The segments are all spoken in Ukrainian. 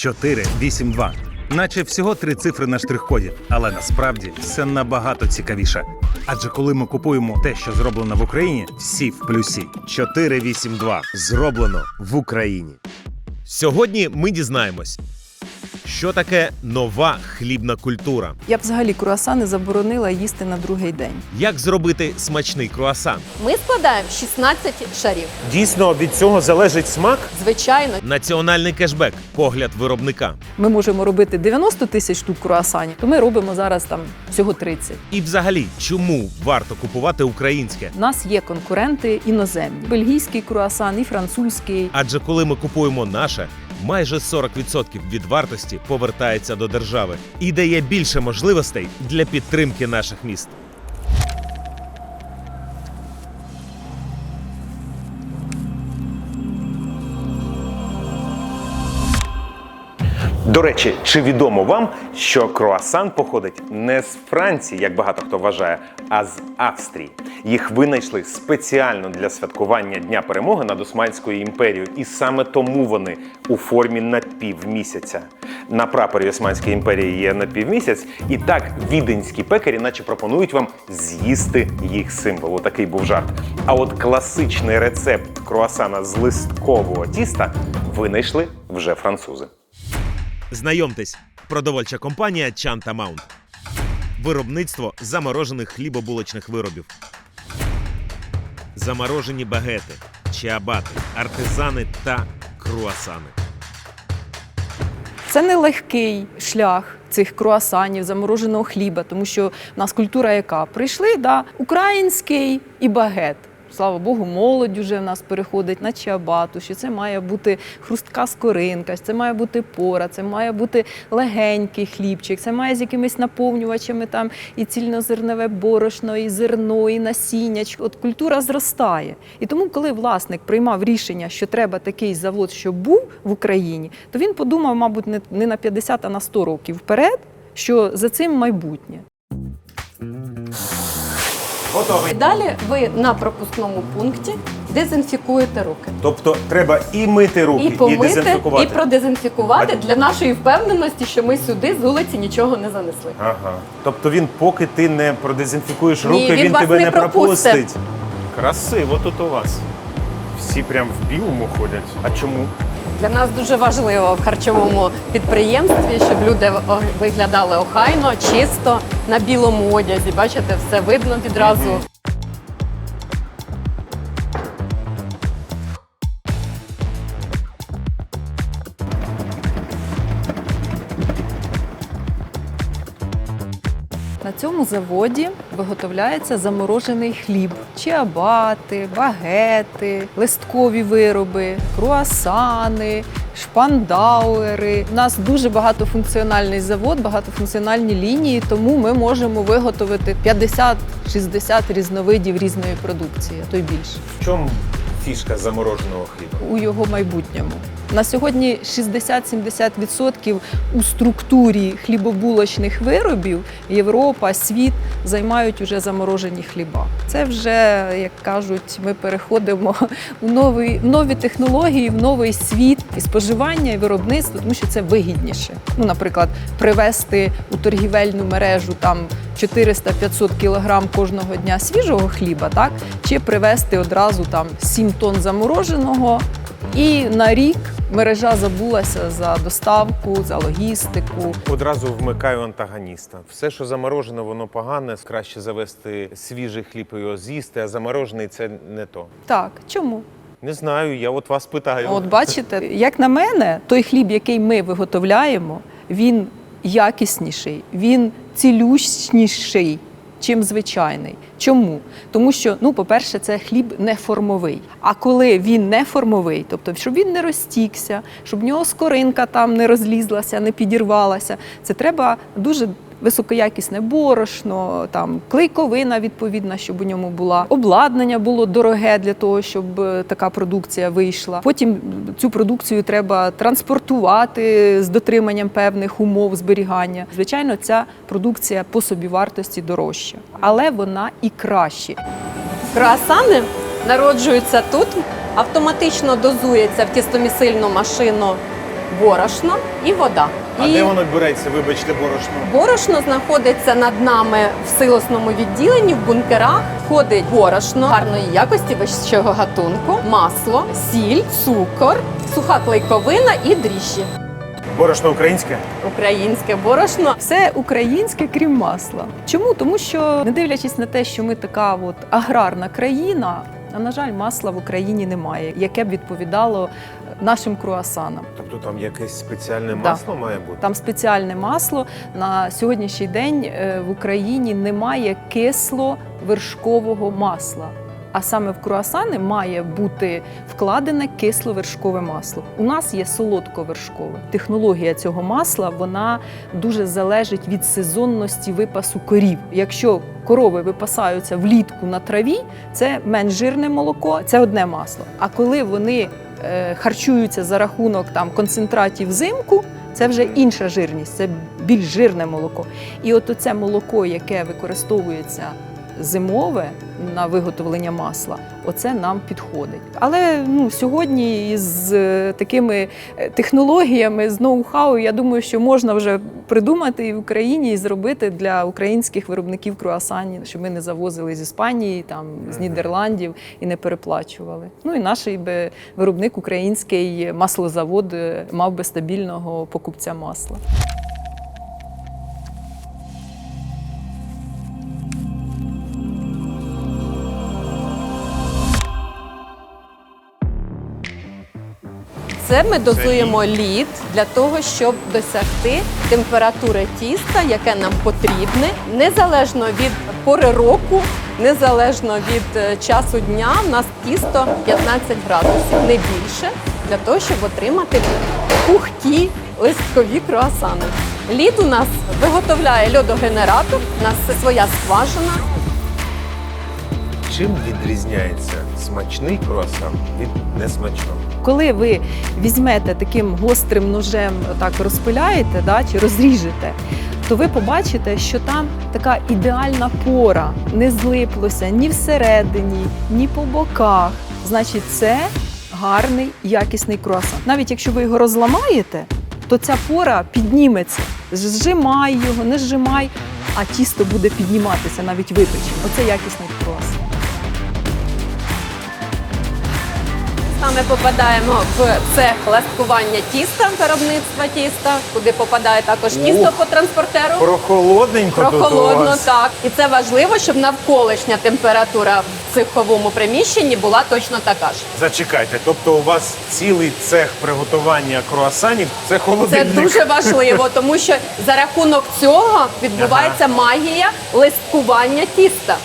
482. Наче всього три цифри на штрих-коді, але насправді все набагато цікавіше. Адже коли ми купуємо те, що зроблено в Україні, всі в плюсі. 482 зроблено в Україні. Сьогодні ми дізнаємось, що таке нова хлібна культура, Я б взагалі круасани заборонила їсти на другий день. як зробити смачний круасан, Ми складаємо 16 шарів. Дійсно, від цього залежить смак. Звичайно, національний кешбек, погляд виробника. Ми можемо робити 90 тисяч штук круасанів, то ми робимо зараз там всього 30. І взагалі, чому варто купувати українське? У нас є конкуренти іноземні: бельгійський круасан і французький. Адже коли ми купуємо наше, майже 40% від вартості повертається до держави і дає більше можливостей для підтримки наших міст. До речі, чи відомо вам, що круасан походить не з Франції, як багато хто вважає, а з Австрії. Їх винайшли спеціально для святкування Дня перемоги над Османською імперією, і саме тому вони у формі напівмісяця. На прапорі Османської імперії є напівмісяць, і так віденські пекарі, наче пропонують вам з'їсти їх символ. Такий був жарт. А от класичний рецепт круасана з листкового тіста винайшли вже французи. Знайомтесь, продовольча компанія Чанта Маунт. Виробництво заморожених хлібобулочних виробів. Заморожені багети, чиабати, артизани та круасани. Це нелегкий шлях цих круасанів, замороженого хліба, тому що в нас культура яка? Прийшли, да, український і багет. Слава Богу, молодь вже в нас переходить на чиабату, що це має бути хрустка скоринка, це має бути пора, це має бути легенький хлібчик, це має з якимись наповнювачами там і цільнозернове борошно, і зерно, і насіннячко. От культура зростає. І тому, коли власник приймав рішення, що треба такий завод, щоб був в Україні, то він подумав, мабуть, не на 50, а на 100 років вперед, що за цим майбутнє. Готовий. далі ви на пропускному пункті дезінфікуєте руки. Тобто треба і мити руки, І помити, і, дезінфікувати. продезінфікувати А- для нашої впевненості, що ми сюди з вулиці нічого не занесли. Ага. Тобто він, поки ти не продезінфікуєш Ні, руки, він він, тебе не не пропустить. пропустить. Красиво тут у вас. Всі прям в білому ходять. А чому? Для нас дуже важливо в харчовому підприємстві, щоб люди виглядали охайно, чисто на білому одязі. Бачите, все видно відразу. Цьому заводі виготовляється заморожений хліб, чиабати, багети, листкові вироби, круасани, шпандауери. У нас дуже багатофункціональний завод, багатофункціональні лінії, тому ми можемо виготовити 50-60 різновидів різної продукції, а то й більше В чому фішка замороженого хліба? у його майбутньому. На сьогодні 60-70% у структурі хлібобулочних виробів Європа, світ займають уже заморожені хліба. Це вже, як кажуть, ми переходимо в нові, в нові технології, в новий світ і споживання, і виробництво, тому що це вигідніше. Ну, наприклад, привезти у торгівельну мережу там 400-500 кілограм кожного дня свіжого хліба, так чи привезти одразу там 7 тонн замороженого. І на рік мережа забулася за доставку, за логістику. Одразу вмикаю антагоніста. Все, що заморожене, воно погане. Краще завести свіжий хліб і його з'їсти, а заморожений це не то. Так, чому? Не знаю, я от вас питаю. От бачите, як на мене, той хліб, який ми виготовляємо, він якісніший, він цілющніший, чим звичайний. Чому? Тому що, ну, по-перше, це хліб не формовий. А коли він не формовий, тобто, щоб він не розтікся, щоб в нього скоринка там не розлізлася, не підірвалася, це треба дуже високоякісне борошно, там клейковина відповідна, щоб у ньому була. Обладнання було дороге для того, щоб е, така продукція вийшла. Потім цю продукцію треба транспортувати з дотриманням певних умов зберігання. Звичайно, ця продукція по собівартості дорожча, але вона і краще. Круасани народжуються тут, автоматично дозується в тістомісильну машину борошно і вода. А і де воно береться, вибачте, борошно? Борошно знаходиться над нами в силосному відділенні в бункерах. Входить борошно гарної якості вищого гатунку, масло, сіль, цукор, суха клейковина і дріжджі. Борошно українське? Українське борошно. Все українське, крім масла. Чому? Тому що, не дивлячись на те, що ми така от аграрна країна, а на жаль, масла в Україні немає, яке б відповідало нашим круасанам. Тобто там якесь спеціальне Да. масло має бути? Там спеціальне масло на сьогоднішній день е, в Україні немає кисло-вершкового масла. А саме в круасани має бути вкладене кисло-вершкове масло. У нас є солодко-вершкове. Технологія цього масла вона дуже залежить від сезонності випасу корів. Якщо корови випасаються влітку на траві, це менш жирне молоко, це одне масло. А коли вони харчуються за рахунок там концентратів взимку, це вже інша жирність, це більш жирне молоко. І от це молоко, яке використовується зимове на виготовлення масла, оце нам підходить. Але ну, сьогодні із е, такими е, технологіями, з ноу-хау, я думаю, що можна вже придумати і в Україні і зробити для українських виробників круасанів, щоб ми не завозили з Іспанії, там з Нідерландів і не переплачували. Ну і наш би виробник український маслозавод е, мав би стабільного покупця масла. Це ми дозуємо лід для того, щоб досягти температури тіста, яке нам потрібне, незалежно від пори року, незалежно від е, часу дня. У нас тісто 15 градусів, не більше, для того, щоб отримати пухкі листкові круасани. Лід у нас виготовляє льодогенератор, у нас своя скважина. Чим відрізняється смачний круасан від несмачного? Коли ви візьмете таким гострим ножем, так розпиляєте да, чи розріжете, то ви побачите, що там така ідеальна пора, не злиплося ні всередині, ні по боках. Значить, це гарний якісний круасан. Навіть якщо ви його розламаєте, то ця пора підніметься. Зжимай його, не зжимай, а тісто буде підніматися, навіть випече. Оце якісний круасан. Саме попадаємо в цех ласткування тіста, виробництва тіста, куди попадає також тісто по транспортеру. Прохолодненько тут у Прохолодно, вас. так. І це важливо, щоб навколишня температура в цеховому приміщенні була точно така ж. Зачекайте, тобто у вас цілий цех приготування круасанів це Це холодильник. дуже важливо, тому що за рахунок цього відбувається магія листкування тіста.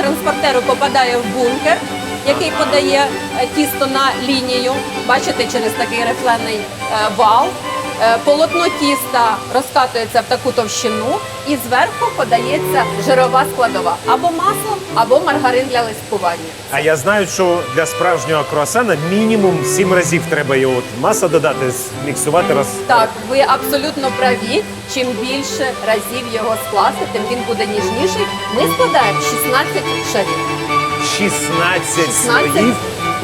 Транспортеру попадає в бункер, який подає е, тісто на лінію. Бачите, через такий рифлений е, вал. Е, Полотно тіста розкатується в таку товщину і зверху подається жирова складова або масло, або маргарин для листкування. А я знаю, що для справжнього круасана мінімум 7 разів треба його от маса додати, зміксувати роз. Так, ви абсолютно праві. Чим більше разів його скласти, тим він буде ніжніший. Ми складаємо 16 шарів. 16, 16, слоїв.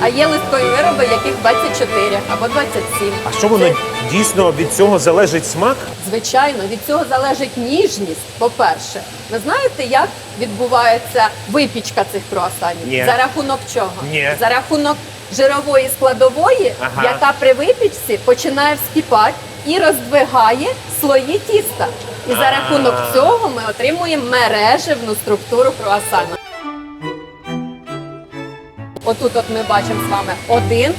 А є листкові вироби, яких 24 або 27. А що воно дійсно від цього залежить смак? звичайно, від цього залежить ніжність. По-перше, ви знаєте, як відбувається випічка цих круасанів? Ні. За рахунок чого? Ні. За рахунок жирової складової, Ага. яка при випічці починає вскипати і роздвигає слої тіста. І за рахунок цього ми отримуємо мережевну структуру круасана. Отут от ми бачимо з вами один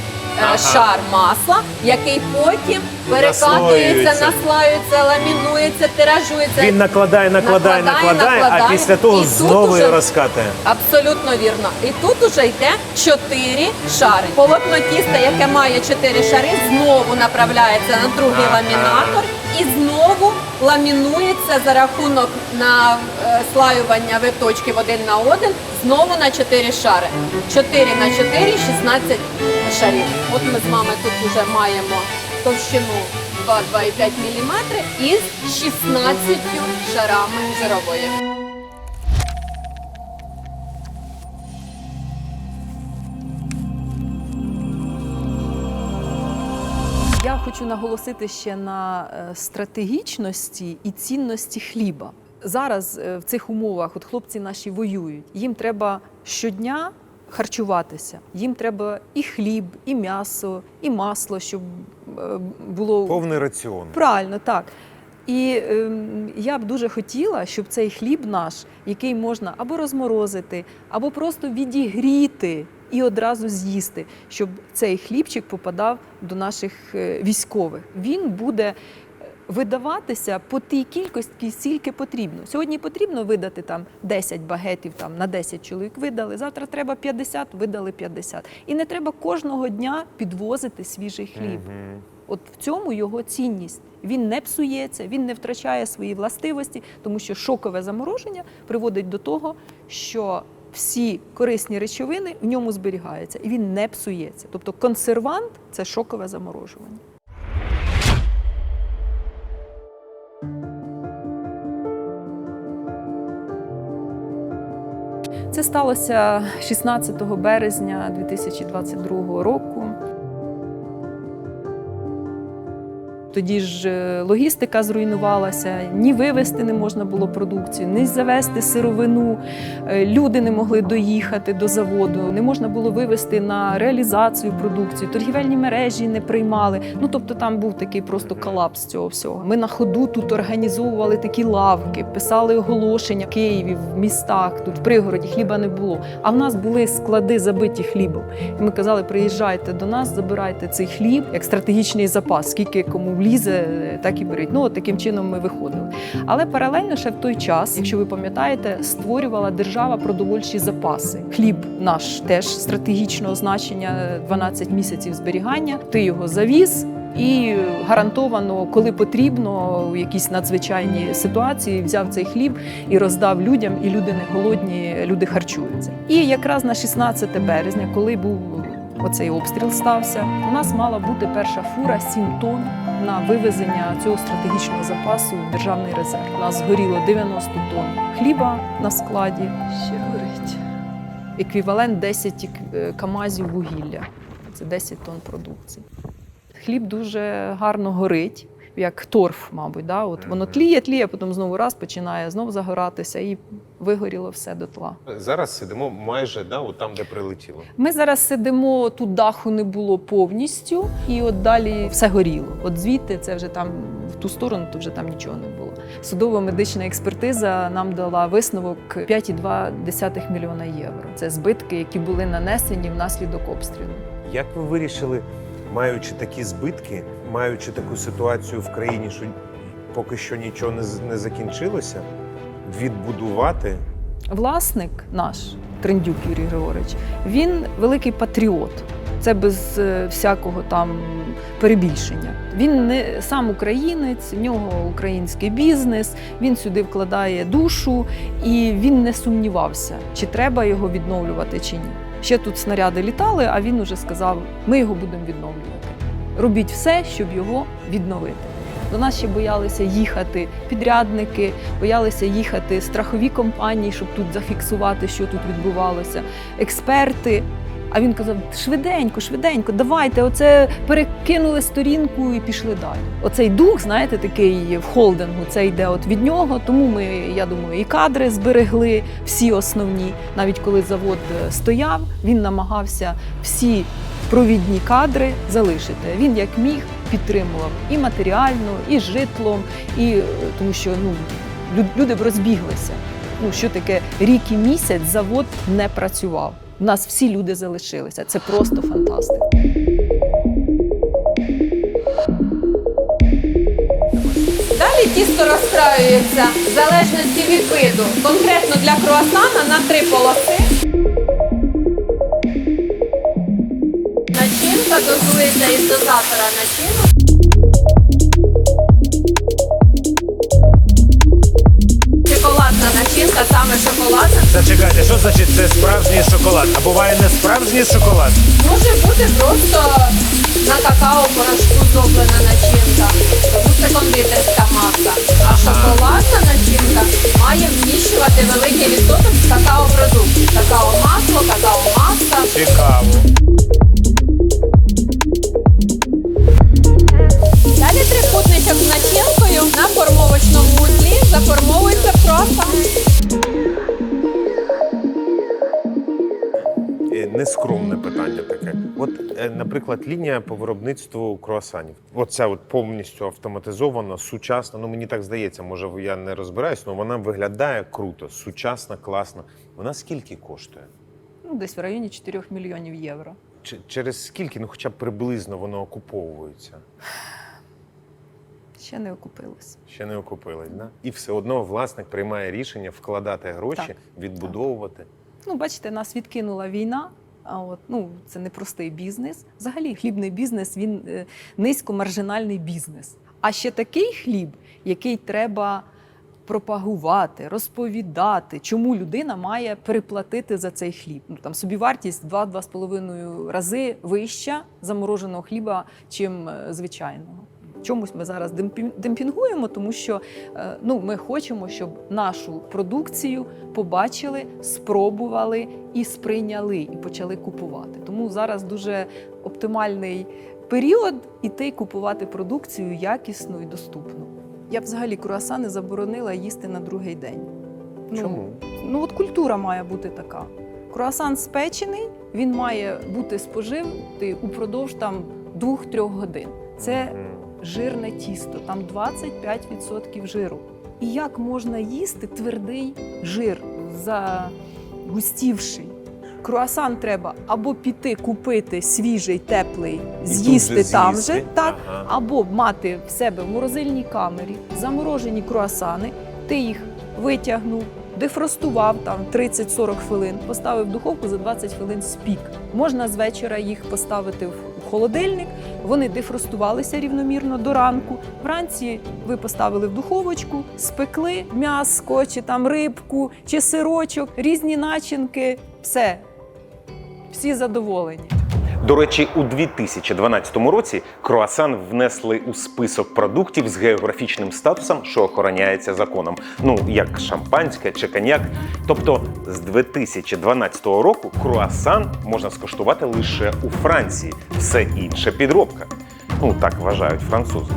е, шар масла, який потім перекатується, наслаюється, ламінується, тиражується. Він накладає, накладає, Накладає, накладає, а після того І знову уже- розкатує. Абсолютно вірно. І тут уже йде чотири шари. Полотно тіста, яке має чотири шари, знову направляється на другий Ага. ламінатор і знову ламінується за рахунок на е, слаювання виточків один на один, знову на чотири шари. 4 на 4 – 16 шарів. От ми з вами тут вже маємо товщину 2-2,5 мм із 16 шарами жирової. Хочу наголосити ще на е, стратегічності і цінності хліба. Зараз е, в цих умовах от хлопці наші воюють. Їм треба щодня харчуватися. Їм треба і хліб, і м'ясо, і масло, щоб е, було Повний раціон. Правильно, так. І ем, я б дуже хотіла, щоб цей хліб наш, який можна або розморозити, або просто відігріти і одразу з'їсти, щоб цей хлібчик попадав до наших е, військових. Він буде е, видаватися по тій кількості, скільки потрібно. Сьогодні потрібно видати там 10 багетів там, на 10 чоловік видали, завтра треба 50, видали 50. І не треба кожного дня підвозити свіжий хліб. От в цьому його цінність. Він не псується, він не втрачає свої властивості, тому що шокове замороження приводить до того, що всі корисні речовини в ньому зберігаються, і він не псується. Тобто консервант це шокове заморожування. Це сталося 16 березня 2022 року. Тоді ж е, логістика зруйнувалася, ні вивезти не можна було продукцію, ні завести сировину. Е, Люди не могли доїхати до заводу, не можна було вивезти на реалізацію продукцію. Торгівельні мережі не приймали. Ну тобто там був такий просто колапс цього всього. Ми на ходу тут організовували такі лавки, писали оголошення в Києві, в містах, тут в пригороді хліба не було. А в нас були склади забиті хлібом. І ми казали, приїжджайте до нас, забирайте цей хліб як стратегічний запас, скільки кому влізе, так і беріть. Ну от таким чином ми виходили. Але паралельно ще в той час, якщо ви пам'ятаєте, створювала держава продовольчі запаси. Хліб наш теж стратегічного значення, 12 місяців зберігання. Ти його завіз. І гарантовано, коли потрібно, в якісь надзвичайні ситуації взяв цей хліб і роздав людям, і люди не голодні, люди харчуються. І якраз на 16 березня, коли був оцей обстріл стався, у нас мала бути перша фура 7 тонн на вивезення цього стратегічного запасу в державний резерв. У нас згоріло 90 тонн хліба на складі. Ще горить. Еквівалент 10 камазів вугілля. Це 10 тонн продукції. Хліб дуже гарно горить, як торф, мабуть. Да? От воно тліє, тліє, потім знову раз починає знов загоратися і вигоріло все дотла. Зараз сидимо майже да, от там, де прилетіло. Ми зараз сидимо, тут даху не було повністю, і от далі все горіло. От звідти це вже там в ту сторону, то вже там нічого не було. Судово-медична експертиза нам дала висновок 5,2 мільйона євро. Це збитки, які були нанесені внаслідок обстрілу. Як ви вирішили, маючи такі збитки, маючи таку ситуацію в країні, що поки що нічого не, не закінчилося, відбудувати Власник наш, Трендюк Юрій Григорович, він великий патріот. Це без е, всякого там перебільшення. Він не сам українець, в нього український бізнес, він сюди вкладає душу і він не сумнівався, чи треба його відновлювати чи ні. Ще тут снаряди літали, а він уже сказав: ми його будемо відновлювати. Робіть все, щоб його відновити. До нас ще боялися їхати підрядники, боялися їхати страхові компанії, щоб тут зафіксувати, що тут відбувалося, експерти. А він казав: швиденько, швиденько, давайте, оце перекинули сторінку і пішли далі. Оцей дух, знаєте, такий в холдингу, це йде от від нього. Тому ми, я думаю, і кадри зберегли всі основні. Навіть коли завод е, стояв, він намагався всі провідні кадри залишити. Він як міг підтримував і матеріально, і житлом, і е, тому що ну люди б розбіглися. Ну що таке рік і місяць завод не працював. У нас всі люди залишилися. Це просто фантастика. Далі тісто розкраюється в залежності від виду. Конкретно для круасана на три полоси. Начинка дозується із дозатора начинок. Начинка, саме шоколадна. Зачекайте, що значить це справжній шоколад? А буває не справжній шоколад? Може бути просто на какао порошку зроблена начинка, тому це кондитерська маса. А шоколадна начинка має вміщувати великий відсоток з какао-продуктів. Какао-масло, какао-маса. Цікаво. Нескромне питання таке. От, е, наприклад, лінія по виробництву круасанів. Оця от повністю автоматизована, сучасна. Ну мені так здається, може я не розбираюсь, але вона виглядає круто, сучасна, класна. Вона скільки коштує? Ну, десь в районі 4 мільйонів євро. Чи- Через скільки, ну хоча б приблизно воно окуповується? Ще не окупилось. Ще не окупилось, да? І все одно власник приймає рішення вкладати гроші, Так. відбудовувати. Ну, бачите, нас відкинула війна. А от ну це не простий бізнес. Взагалі, хлібний бізнес він е, низькомаржинальний бізнес. А ще такий хліб, який треба пропагувати, розповідати, чому людина має переплатити за цей хліб. Ну там собівартість в 2-2,5 рази вища замороженого хліба, чим е, звичайного. Чомусь ми зараз демпі- демпінгуємо, тому що е, ну, ми хочемо, щоб нашу продукцію побачили, спробували і сприйняли, і почали купувати. Тому зараз дуже оптимальний період іти купувати продукцію якісну і доступну. Я взагалі круасани заборонила їсти на другий день. Чому? Ну от культура має бути така. Круасан спечений, він має бути споживати упродовж там 2-3 годин. Це. Жирне тісто, там 25% жиру. І як можна їсти твердий жир, загустівший? Круасан треба або піти купити свіжий, теплий, з'їсти же там з'їсти. же, так, Ага. або мати в себе в морозильній камері заморожені круасани, ти їх витягнув, дефростував там 30-40 хвилин, поставив в духовку за 20 хвилин спік. Можна з вечора їх поставити в холодильник, вони дефростувалися рівномірно до ранку. Вранці ви поставили в духовочку, спекли м'яско, чи там рибку, чи сирочок, різні начинки. Все. Всі задоволені. До речі, у 2012 році круасан внесли у список продуктів з географічним статусом, що охороняється законом. Ну як шампанське чи коньяк. Тобто з 2012 року круасан можна скуштувати лише у Франції, все інше підробка. Ну так вважають французи.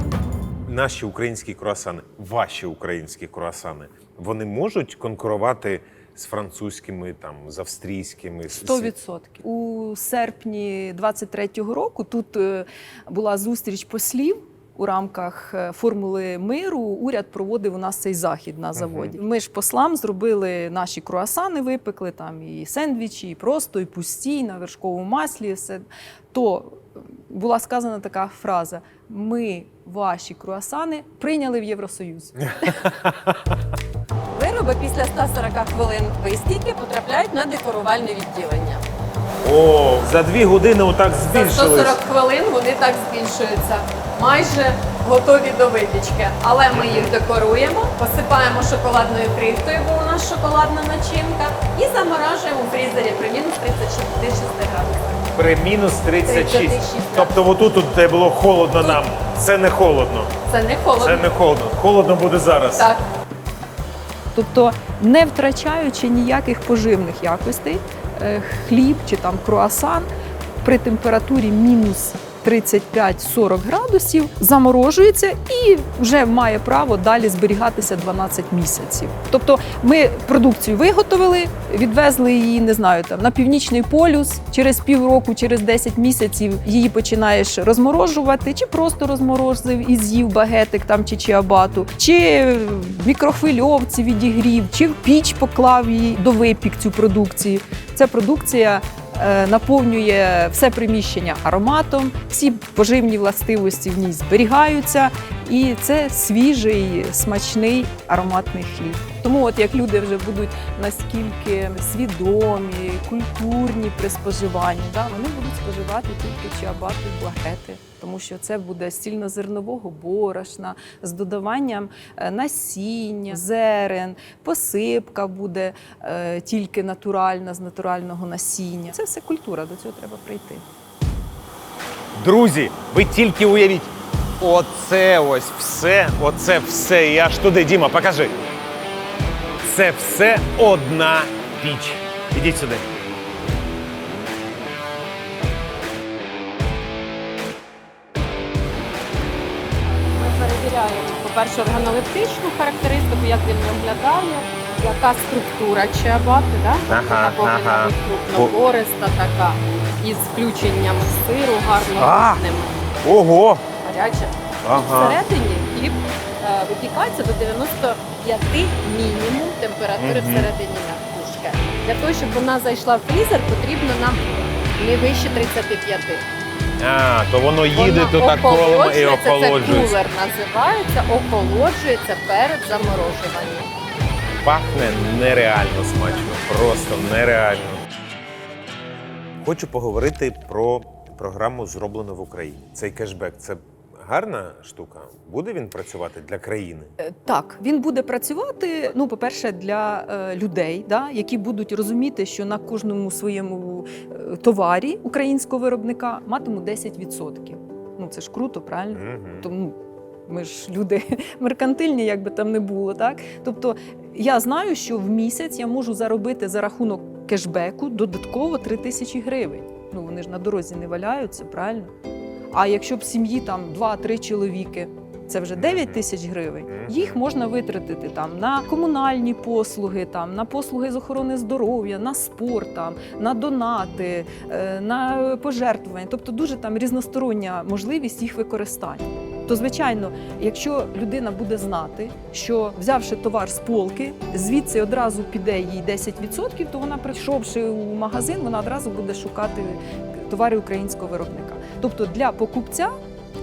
Наші українські круасани, ваші українські круасани, вони можуть конкурувати з французькими, там з австрійськими. з- 100%. У серпні 23-го року тут е, була зустріч послів. У рамках е, формули миру уряд проводив у нас цей захід на заводі. Ми ж послам зробили наші круасани, випекли там і сендвічі, і просто, і пусті, і на вершковому маслі. Все то була сказана така фраза: ми ваші круасани прийняли в Євросоюз. Вироби після 140 хвилин вистійки потрапляють на декорувальне відділення. О, за дві години отак За 140 хвилин вони так збільшуються, майже готові до випічки. Але ми їх декоруємо, посипаємо шоколадною крихтою, бо у нас шоколадна начинка, і заморажуємо у фрізері при мінус 36 градусах. При мінус 36. 36. Тобто отут тут де було холодно нам. Це не холодно. Це не холодно. Це не холодно. Холодно буде зараз. Так. Тобто, не втрачаючи ніяких поживних якостей, е, хліб чи там круасан при температурі мінус 35-40 градусів заморожується і вже має право далі зберігатися 12 місяців. Тобто ми продукцію виготовили, відвезли її, не знаю, там на північний полюс. Через півроку, через 10 місяців її починаєш розморожувати, чи просто розморозив і з'їв багетик там чи чиабату, чи в мікрохвильовці відігрів, чи в піч поклав її до випік цю продукцію. Ця продукція наповнює все приміщення ароматом, всі поживні властивості в ній зберігаються, і це свіжий, смачний ароматний хліб. Тому, от як люди вже будуть наскільки свідомі, культурні при споживанні, да, вони будуть споживати тільки чиабату і благети, тому що це буде з цільнозернового борошна з додаванням е, насіння, зерен, посипка буде е, тільки натуральна з натурального насіння. Це все культура, до цього треба прийти. Друзі, ви тільки уявіть. Оце ось все, оце все. І аж туди, Діма, покажи. Це все одна піч. Ідіть сюди. Ми перевіряємо, по-перше, органолептичну характеристику, як він виглядає, яка структура чиабати, да? Ага, Вона повинна ага. бути крупнопориста така, із включенням сиру, гарно А! Ого! Гаряче. Ага. Всередині хліб е, випікається до 95 мінімум температури Мгм. всередині м'якушки. Для того, щоб вона зайшла в фрізер, потрібно нам не вище 35. А, то воно їде тут так колом і охолоджується, Це кулер називається, охолоджується перед заморожуванням. Пахне нереально смачно, просто нереально. Хочу поговорити про програму зроблено в Україні. Цей кешбек це гарна штука. Буде він працювати для країни? Е, Так, він буде працювати. Ну, по-перше, для е, людей, да, які будуть розуміти, що на кожному своєму е, товарі українського виробника матимуть 10%. Ну це ж круто, правильно? Мгм. Тому ми ж люди меркантильні, як би там не було, так? Тобто я знаю, що в місяць я можу заробити за рахунок кешбеку додатково 3 тисячі гривень. Ну вони ж на дорозі не валяються, правильно? А якщо б в сім'ї там 2-3 чоловіки, це вже 9 тисяч гривень. Їх можна витратити там на комунальні послуги, там на послуги з охорони здоров'я, на спорт, там, на донати, е, на пожертвування. Тобто дуже там різностороння можливість їх використання. То, звичайно, якщо людина буде знати, що взявши товар з полки, звідси одразу піде їй 10%, то вона, прийшовши у магазин, вона одразу буде шукати товари українського виробника. Тобто для покупця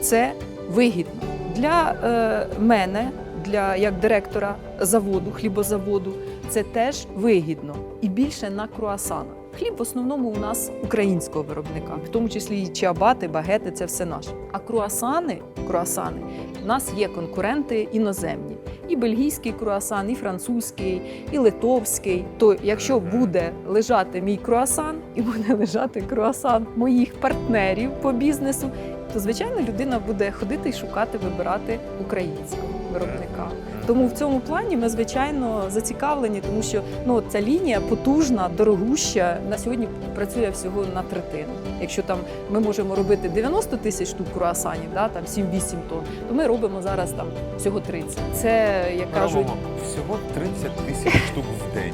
це вигідно. Для е, мене, для як директора заводу, хлібозаводу, це теж вигідно і більше на круасанах. Хліб в основному у нас українського виробника, в тому числі і чиабати, багети це все наше. А круасани, круасани, у нас є конкуренти іноземні. І бельгійський круасан, і французький, і литовський. То якщо буде лежати мій круасан і буде лежати круасан моїх партнерів по бізнесу, то звичайно людина буде ходити і шукати, вибирати українського виробника. Тому в цьому плані ми звичайно зацікавлені, тому що ну ця лінія потужна, дорогуща. На сьогодні працює всього на третину. Якщо там ми можемо робити 90 тисяч штук круасанів, да, там 7-8 тонн, то ми робимо зараз там всього 30. Це як кажуть, всього 30 тисяч штук в день.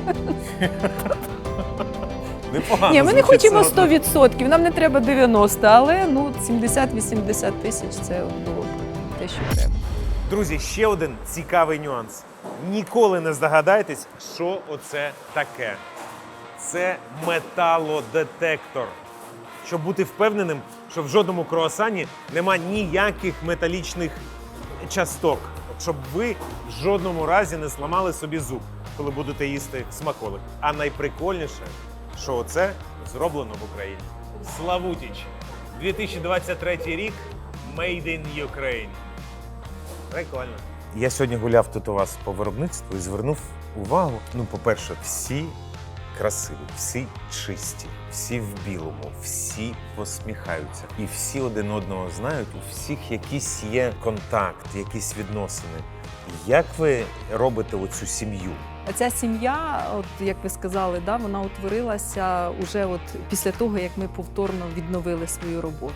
Непогано. ні, ми не хочемо все одно. 100%, нам не треба 90, але ну 70-80 тисяч це було те, що треба. Друзі, ще один цікавий нюанс. Ніколи не здогадайтесь, що оце таке. Це металодетектор. Щоб бути впевненим, що в жодному круасані нема ніяких металічних часток, щоб ви в жодному разі не зламали собі зуб, коли будете їсти смаколик. А найприкольніше, що оце зроблено в Україні. Славутіч, 2023 рік Made in Ukraine. Прикольно. Я сьогодні гуляв тут у вас по виробництву і звернув увагу. Ну, по-перше, всі красиві, всі чисті, всі в білому, всі посміхаються. І всі один одного знають, у всіх якийсь є контакт, якісь відносини. Як ви робите оцю сім'ю? Ця сім'я, от як ви сказали, да, вона утворилася уже от після того, як ми повторно відновили свою роботу.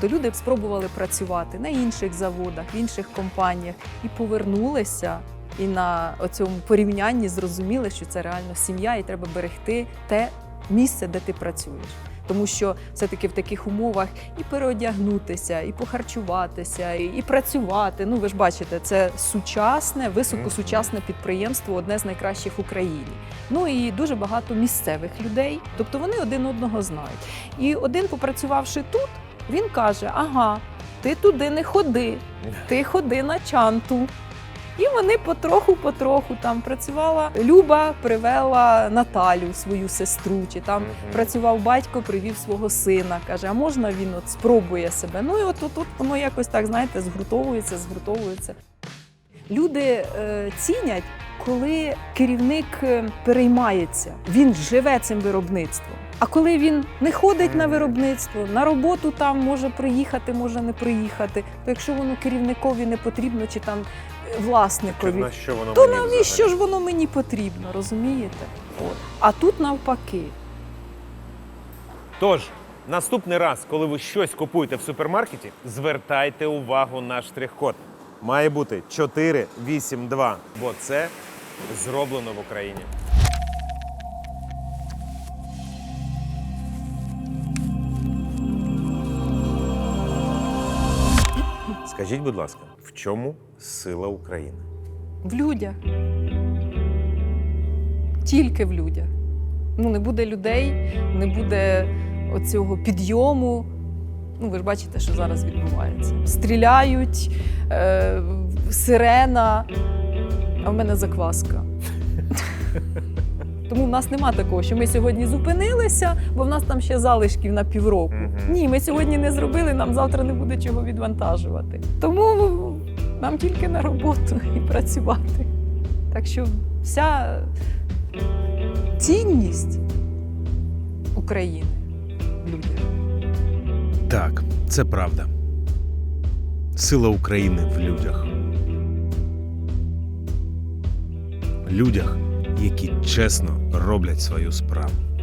То люди спробували працювати на інших заводах, в інших компаніях і повернулися. І на цьому порівнянні зрозуміли, що це реально сім'я, і треба берегти те місце, де ти працюєш. Тому що все-таки в таких умовах і переодягнутися, і похарчуватися, і, і працювати. Ну ви ж бачите, це сучасне, високосучасне підприємство, одне з найкращих в Україні. Ну і дуже багато місцевих людей, тобто вони один одного знають. І один, попрацювавши тут, він каже: Ага, ти туди не ходи, ти ходи на чанту. І вони потроху-потроху там працювала. Люба привела Наталю, свою сестру, чи там Мгм. працював батько, привів свого сина. Каже, а можна він от спробує себе? Ну і от от воно якось так, знаєте, згуртовується, згуртовується. Люди е, цінять, коли керівник е, переймається, він живе цим виробництвом. А коли він не ходить на виробництво, на роботу там може приїхати, може не приїхати, то якщо воно керівникові не потрібно, чи там власникові, На що воно то мені навіщо взагалі? ж воно мені потрібно, розумієте? От. А тут навпаки. Тож, наступний раз, коли ви щось купуєте в супермаркеті, звертайте увагу на штрих-код. Має бути 482, бо це зроблено в Україні. Скажіть, будь ласка, в чому сила України? В людях. Тільки в людях. Ну, не буде людей, не буде оцього підйому. Ну, ви ж бачите, що зараз відбувається. Стріляють, е, сирена, а в мене закваска. Тому в нас нема такого, що ми сьогодні зупинилися, бо в нас там ще залишків на півроку. Ні, ми сьогодні не зробили, нам завтра не буде чого відвантажувати. Тому нам тільки на роботу і працювати. Так що вся цінність України в людях. Так, це правда. Сила України в людях. Людях, які чесно роблять свою справу.